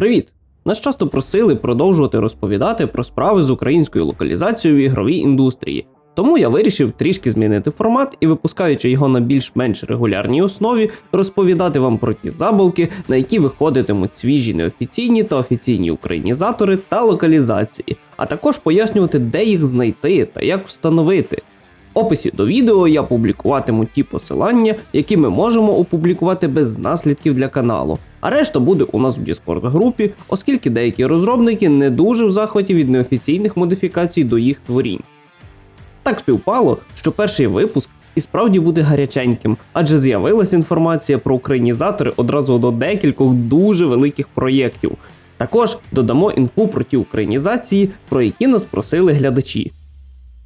Привіт! Нас часто просили продовжувати розповідати про справи з українською локалізацією в ігровій індустрії. Тому я вирішив трішки змінити формат і, випускаючи його на більш-менш регулярній основі, розповідати вам про ті забавки, на які виходитимуть свіжі неофіційні та офіційні українізатори та локалізації, а також пояснювати, де їх знайти та як встановити. В описі до відео я публікуватиму ті посилання, які ми можемо опублікувати без наслідків для каналу. А решта буде у нас у Discord групі, оскільки деякі розробники не дуже в захваті від неофіційних модифікацій до їх творінь. Так співпало, що перший випуск і справді буде гаряченьким, адже з'явилася інформація про українізатори одразу до декількох дуже великих проєктів. Також додамо інфу про ті українізації, про які нас просили глядачі.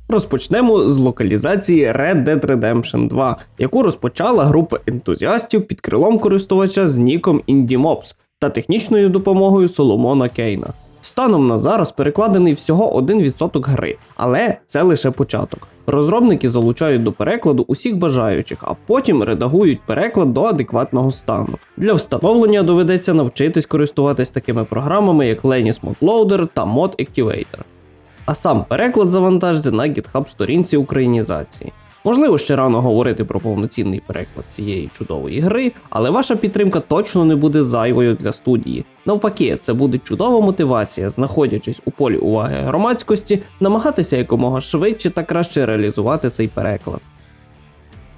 Розпочнемо з локалізації Red Dead Redemption 2, яку розпочала група ентузіастів під крилом користувача з ніком IndieMobs та технічною допомогою Соломона Кейна. Станом на зараз перекладений всього 1% гри, але це лише початок. Розробники залучають до перекладу усіх бажаючих, а потім редагують переклад до адекватного стану. Для встановлення доведеться навчитись користуватись такими програмами, як Lenis ModLoader та Mod Activator а сам переклад завантажити на GitHub сторінці українізації. Можливо, ще рано говорити про повноцінний переклад цієї чудової гри, але ваша підтримка точно не буде зайвою для студії. Навпаки, це буде чудова мотивація, знаходячись у полі уваги громадськості, намагатися якомога швидше та краще реалізувати цей переклад.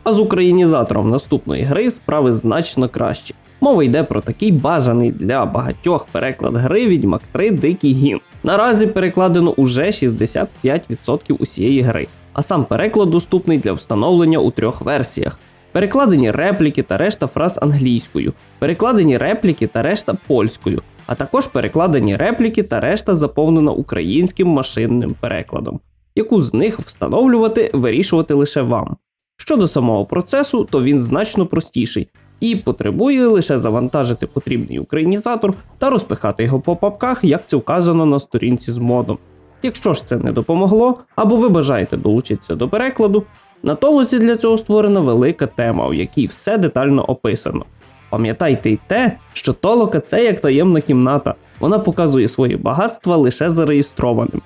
А з українізатором наступної гри справи значно краще. Мова йде про такий бажаний для багатьох переклад гри Відьмак 3 Дикий Гін. Наразі перекладено уже 65% усієї гри, а сам переклад доступний для встановлення у трьох версіях. Перекладені репліки та решта фраз англійською, перекладені репліки та решта польською, а також перекладені репліки та решта заповнена українським машинним перекладом. Яку з них встановлювати, вирішувати лише вам. Щодо самого процесу, то він значно простіший і потребує лише завантажити потрібний українізатор та розпихати його по папках, як це вказано на сторінці з модом. Якщо ж це не допомогло, або ви бажаєте долучитися до перекладу, на толоці для цього створена велика тема, в якій все детально описано. Пам'ятайте й те, що толока це як таємна кімната, вона показує свої багатства лише зареєстрованим.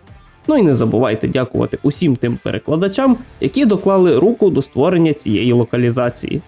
Ну і не забувайте дякувати усім тим перекладачам, які доклали руку до створення цієї локалізації.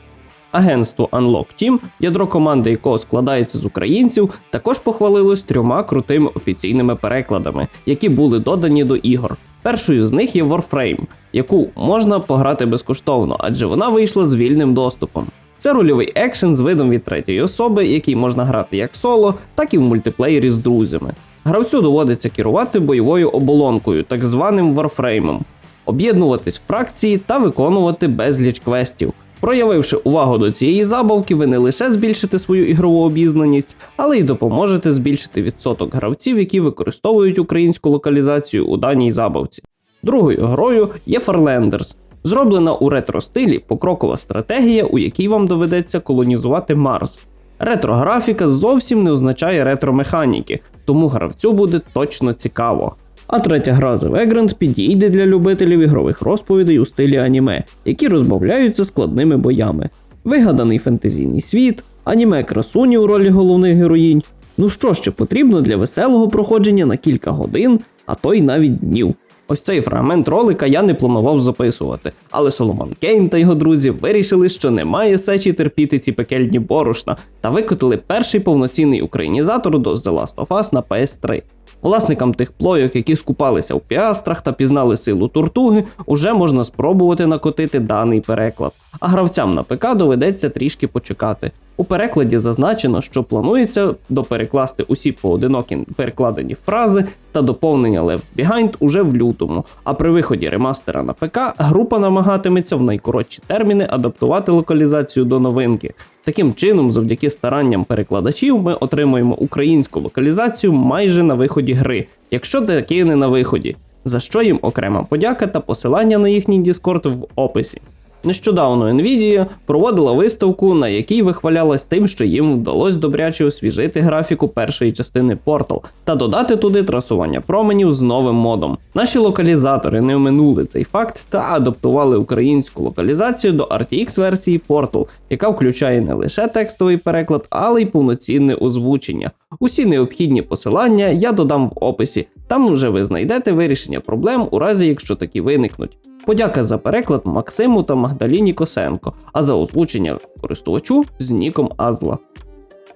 Агентство Unlock Team, ядро команди якого складається з українців, також похвалилось трьома крутими офіційними перекладами, які були додані до ігор. Першою з них є Warframe, яку можна пограти безкоштовно, адже вона вийшла з вільним доступом. Це рольовий екшен з видом від третьої особи, який можна грати як соло, так і в мультиплеєрі з друзями. Гравцю доводиться керувати бойовою оболонкою, так званим варфреймом, об'єднуватись в фракції та виконувати безліч квестів. Проявивши увагу до цієї забавки, ви не лише збільшите свою ігрову обізнаність, але й допоможете збільшити відсоток гравців, які використовують українську локалізацію у даній забавці. Другою грою є Farlanders. Зроблена у ретро-стилі покрокова стратегія, у якій вам доведеться колонізувати Марс. Ретро-графіка зовсім не означає ретро-механіки, тому гравцю буде точно цікаво. А третя гра The Vagrant підійде для любителів ігрових розповідей у стилі аніме, які розбавляються складними боями. Вигаданий фентезійний світ, аніме красуні у ролі головних героїнь. Ну що ще потрібно для веселого проходження на кілька годин, а то й навіть днів. Ось цей фрагмент ролика я не планував записувати, але Соломон Кейн та його друзі вирішили, що немає сечі терпіти ці пекельні борошна, та викотили перший повноцінний українізатор до The Last of Us на PS3. Власникам тих плойок, які скупалися в піастрах та пізнали силу тортуги, уже можна спробувати накотити даний переклад. А гравцям на ПК доведеться трішки почекати. У перекладі зазначено, що планується доперекласти усі поодинокі перекладені фрази та доповнення Left Behind уже в лютому. А при виході ремастера на ПК група намагатиметься в найкоротші терміни адаптувати локалізацію до новинки. Таким чином, завдяки старанням перекладачів, ми отримуємо українську локалізацію майже на виході гри, якщо таки не на виході, за що їм окрема подяка та посилання на їхній Discord в описі. Нещодавно Nvidia проводила виставку, на якій вихвалялась тим, що їм вдалося добряче освіжити графіку першої частини Portal та додати туди трасування променів з новим модом. Наші локалізатори не оминули цей факт та адаптували українську локалізацію до RTX версії Portal, яка включає не лише текстовий переклад, але й повноцінне озвучення. Усі необхідні посилання я додам в описі. Там вже ви знайдете вирішення проблем у разі, якщо такі виникнуть. Подяка за переклад Максиму та Магдаліні Косенко, а за озвучення користувачу з ніком Азла.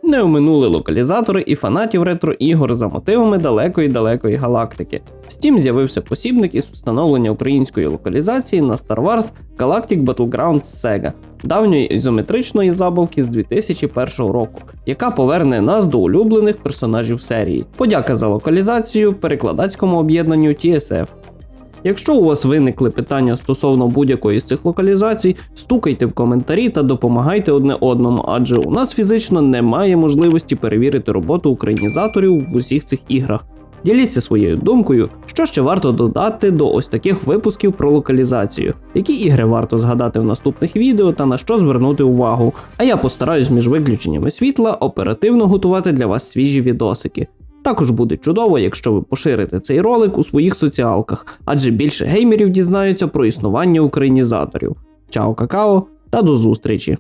Не оминули локалізатори і фанатів ретро-ігор за мотивами далекої далекої галактики. В Steam з'явився посібник із встановлення української локалізації на Star Wars Galactic Battlegrounds Sega, давньої ізометричної забавки з 2001 року, яка поверне нас до улюблених персонажів серії. Подяка за локалізацію перекладацькому об'єднанню TSF. Якщо у вас виникли питання стосовно будь-якої з цих локалізацій, стукайте в коментарі та допомагайте одне одному, адже у нас фізично немає можливості перевірити роботу українізаторів в усіх цих іграх. Діліться своєю думкою, що ще варто додати до ось таких випусків про локалізацію, які ігри варто згадати в наступних відео та на що звернути увагу. А я постараюсь між виключеннями світла оперативно готувати для вас свіжі відосики. Також буде чудово, якщо ви поширите цей ролик у своїх соціалках, адже більше геймерів дізнаються про існування українізаторів. Чао, какао та до зустрічі!